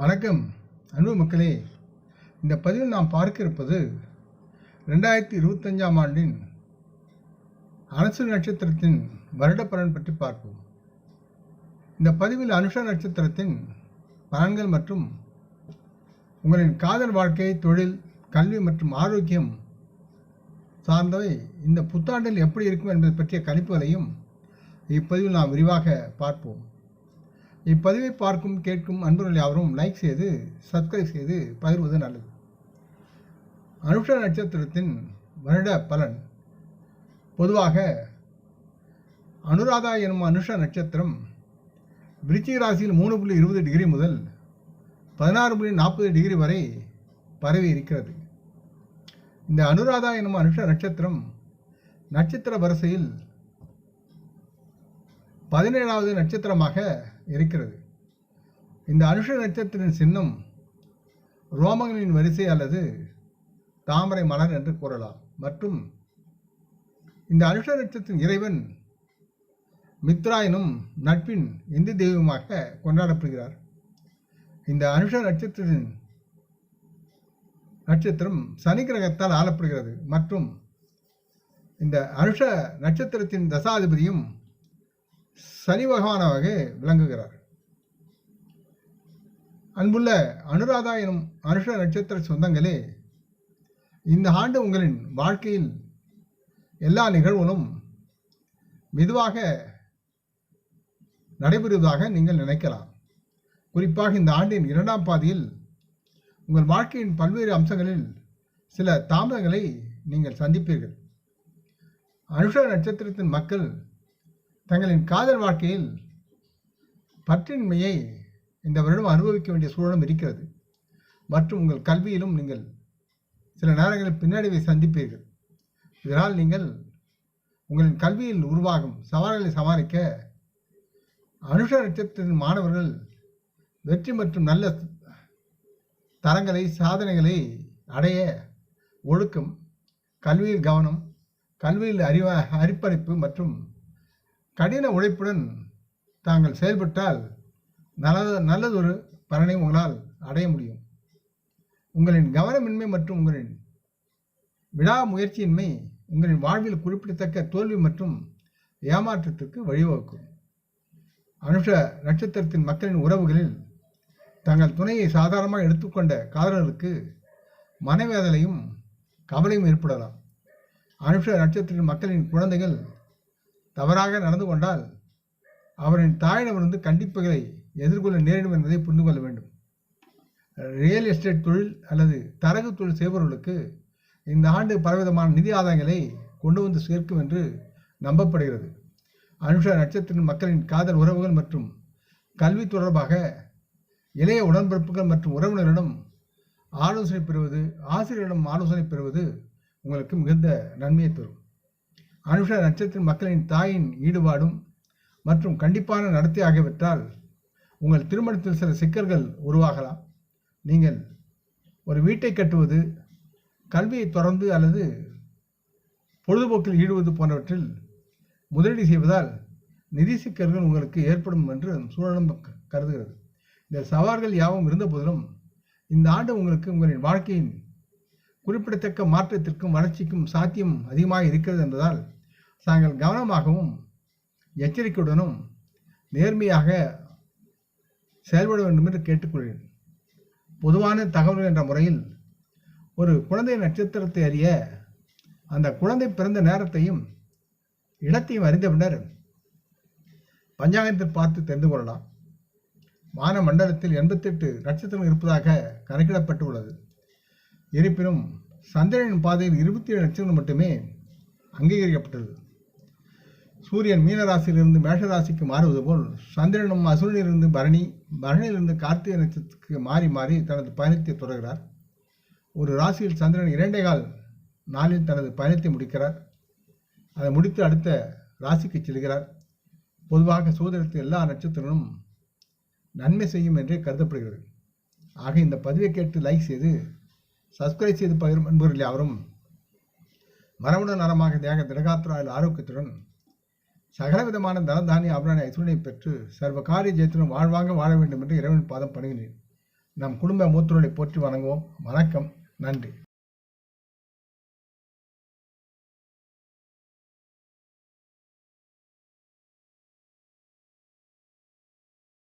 வணக்கம் அன்பு மக்களே. இந்த பதிவில் நாம் பார்க்க இருப்பது ரெண்டாயிரத்தி இருபத்தஞ்சாம் ஆண்டின் அனுசு நட்சத்திரத்தின் வருட பலன் பற்றி பார்ப்போம். இந்த பதிவில் அனுஷ நட்சத்திரத்தின் பலன்கள் மற்றும் உங்களின் காதல் வாழ்க்கை தொழில் கல்வி மற்றும் ஆரோக்கியம் சார்ந்தவை இந்த புத்தாண்டில் எப்படி இருக்கும் என்பது பற்றிய கணிப்புகளையும் இப்பதிவில் நாம் விரிவாக பார்ப்போம். இப்பதிவை பார்க்கும் கேட்கும் அன்பர்கள் யாவரும் லைக் செய்து சப்ஸ்கிரைப் செய்து பகிர்வது நல்லது. அனுஷ நட்சத்திரத்தின் வருட பலன். பொதுவாக அனுராதா எனும் அனுஷ நட்சத்திரம் விருச்சிக ராசியில் மூணு புள்ளி இருபது டிகிரி முதல் பதினாறு புள்ளி நாற்பது டிகிரி வரை பரவி இருக்கிறது. இந்த அனுராதா எனும் அனுஷ நட்சத்திரம் நட்சத்திர வரிசையில் பதினேழாவது நட்சத்திரமாக இருக்கிறது. இந்த அனுஷ நட்சத்திரத்தின் சின்னம் ரோமங்களின் வரிசை அல்லது தாமரை மலர் என்று கூறலாம். மற்றும் இந்த அனுஷ நட்சத்திரத்தின் இறைவன் மித்ரா எனும் நட்பின் இந்து தெய்வமாக கொண்டாடப்படுகிறார். இந்த அனுஷ நட்சத்திரத்தின் நட்சத்திரம் சனி கிரகத்தால் ஆளப்படுகிறது. மற்றும் இந்த அனுஷ நட்சத்திரத்தின் தசாதிபதியும் சனி பகவானாக விளங்குகிறார் அன்புள்ள அனுராதா எனும் அனுஷ நட்சத்திர சொந்தங்களே இந்த ஆண்டு உங்களின் வாழ்க்கையில் எல்லா நிகழ்வுகளும் மெதுவாக நடைபெறுவதாக நீங்கள் நினைக்கலாம். குறிப்பாக இந்த ஆண்டின் இரண்டாம் பாதியில் உங்கள் வாழ்க்கையின் பல்வேறு அம்சங்களில் சில தாமதங்களை நீங்கள் சந்திப்பீர்கள். அனுஷ நட்சத்திரத்தின் மக்கள் தங்களின் காதல் வாழ்க்கையில் பற்றின்மையை இந்த வருடம் அனுபவிக்க வேண்டிய சூழலும் இருக்கிறது. மற்றும் உங்கள் கல்வியிலும் நீங்கள் சில நேரங்களில் பின்னடைவை சந்திப்பீர்கள். இதனால் நீங்கள் உங்களின் கல்வியில் உருவாகும் சவால்களை சமாளிக்க அனுஷ நட்சத்திரத்தின் மாணவர்கள் வெற்றி மற்றும் நல்ல தரங்களை சாதனைகளை அடைய ஒழுக்கம் கல்வியில் கவனம் கல்வியில் அறிவ அரிப்படைப்பு மற்றும் கடின உழைப்புடன் தாங்கள் செயல்பட்டால் நல்லது நல்லதொரு பலனை உங்களால் அடைய முடியும். உங்களின் கவனமின்மை மற்றும் உங்களின் விடாமுயற்சியின்மை உங்களின் வாழ்வில் குறிப்பிடத்தக்க தோல்வி மற்றும் ஏமாற்றத்திற்கு வழிவகுக்கும். அனுஷ நட்சத்திரத்தின் மக்களின் உறவுகளில் தங்கள் துணையை சாதாரணமாக எடுத்துக்கொண்ட காதலர்களுக்கு மனவேதலையும் கவலையும் ஏற்படலாம். அனுஷ நட்சத்திரத்தின் மக்களின் குழந்தைகள் தவறாக நடந்து கொண்டால் அவரின் தாயிடமிருந்து கண்டிப்புகளை எதிர்கொள்ள நேரிடும் என்பதை புரிந்து கொள்ள வேண்டும். ரியல் எஸ்டேட் தொழில் அல்லது தரகு தொழில் செய்பவர்களுக்கு இந்த ஆண்டு பலவிதமான நிதி ஆதாயங்களை கொண்டு வந்து சேர்க்கும் என்று நம்பப்படுகிறது. அனுஷா நட்சத்திர மக்களின் காதல் உறவுகள் மற்றும் கல்வி தொடர்பாக இளைய உடன்பிறப்புகள் மற்றும் உறவினரிடம் ஆலோசனை பெறுவது ஆசிரியரிடம் ஆலோசனை பெறுவது உங்களுக்கு மிகுந்த நன்மையை தரும். அனுஷ நட்சத்திர மக்களின் தாயின் ஈடுபாடும் மற்றும் கண்டிப்பான நடத்தை ஆகியவற்றால் உங்கள் திருமணத்தில் சில சிக்கல்கள் உருவாகலாம். நீங்கள் ஒரு வீட்டை கட்டுவது கல்வியை தொடர்ந்து அல்லது பொழுதுபோக்கில் ஈடுவது போன்றவற்றில் முதலீடு செய்வதால் நிதி சிக்கல்கள் உங்களுக்கு ஏற்படும் என்று சூழலும் கருதுகிறது. இந்த சவால்கள் யாவும் இருந்த போதிலும் இந்த ஆண்டு உங்களுக்கு உங்களின் வாழ்க்கையின் குறிப்பிடத்தக்க மாற்றத்திற்கும் வளர்ச்சிக்கும் சாத்தியம் அதிகமாக இருக்கிறது என்பதால் தாங்கள் கவனமாகவும் எச்சரிக்கையுடனும் நேர்மையாக செயல்பட வேண்டும் என்று கேட்டுக்கொள்கிறேன். பொதுவான தகவல் என்ற முறையில் ஒரு குழந்தை நட்சத்திரத்தை அறிய அந்த குழந்தை பிறந்த நேரத்தையும் இடத்தையும் அறிந்த பின்னர் பஞ்சாங்கத்தில் பார்த்து தெரிந்து கொள்ளலாம். வான மண்டலத்தில் எண்பத்தெட்டு நட்சத்திரம் இருப்பதாக கணக்கிடப்பட்டு உள்ளது இருப்பினும் சந்திரனின் பாதையில் இருபத்தி ஏழு நட்சத்திரம் மட்டுமே அங்கீகரிக்கப்பட்டது. சூரியன் மீன ராசியிலிருந்து மாறுவது போல் சந்திரனும் அசுரனிலிருந்து பரணி பரணியிலிருந்து கார்த்திகை நட்சத்திரத்துக்கு மாறி மாறி தனது பயணத்தை தொடர்கிறார். ஒரு ராசியில் சந்திரன் இரண்டே கால் நாளில் தனது பயணத்தை முடிக்கிறார். அதை முடித்து அடுத்த ராசிக்கு செல்கிறார். பொதுவாக சோதனத்தில் எல்லா நட்சத்திரங்களும் நன்மை செய்யும் என்றே கருதப்படுகிறது. ஆக இந்த பதிவை கேட்டு லைக் செய்து சப்ஸ்கிரைப் செய்து பகிரும் அன்பர்கள் யாவரும் மரமுடன் நரமாக தேக திடகாத்திராயில் ஆரோக்கியத்துடன் சகல சகலவிதமான தனதானிய அபராணி ஐஸ்வர்யை பெற்று சர்வ காரிய ஜெயத்துடன் வாழ்வாங்க வாழ வேண்டும் என்று இறைவன் பாதம் பணிகிறேன். நம் குடும்ப மூத்தோரை போற்றி வணங்குவோம். வணக்கம். நன்றி.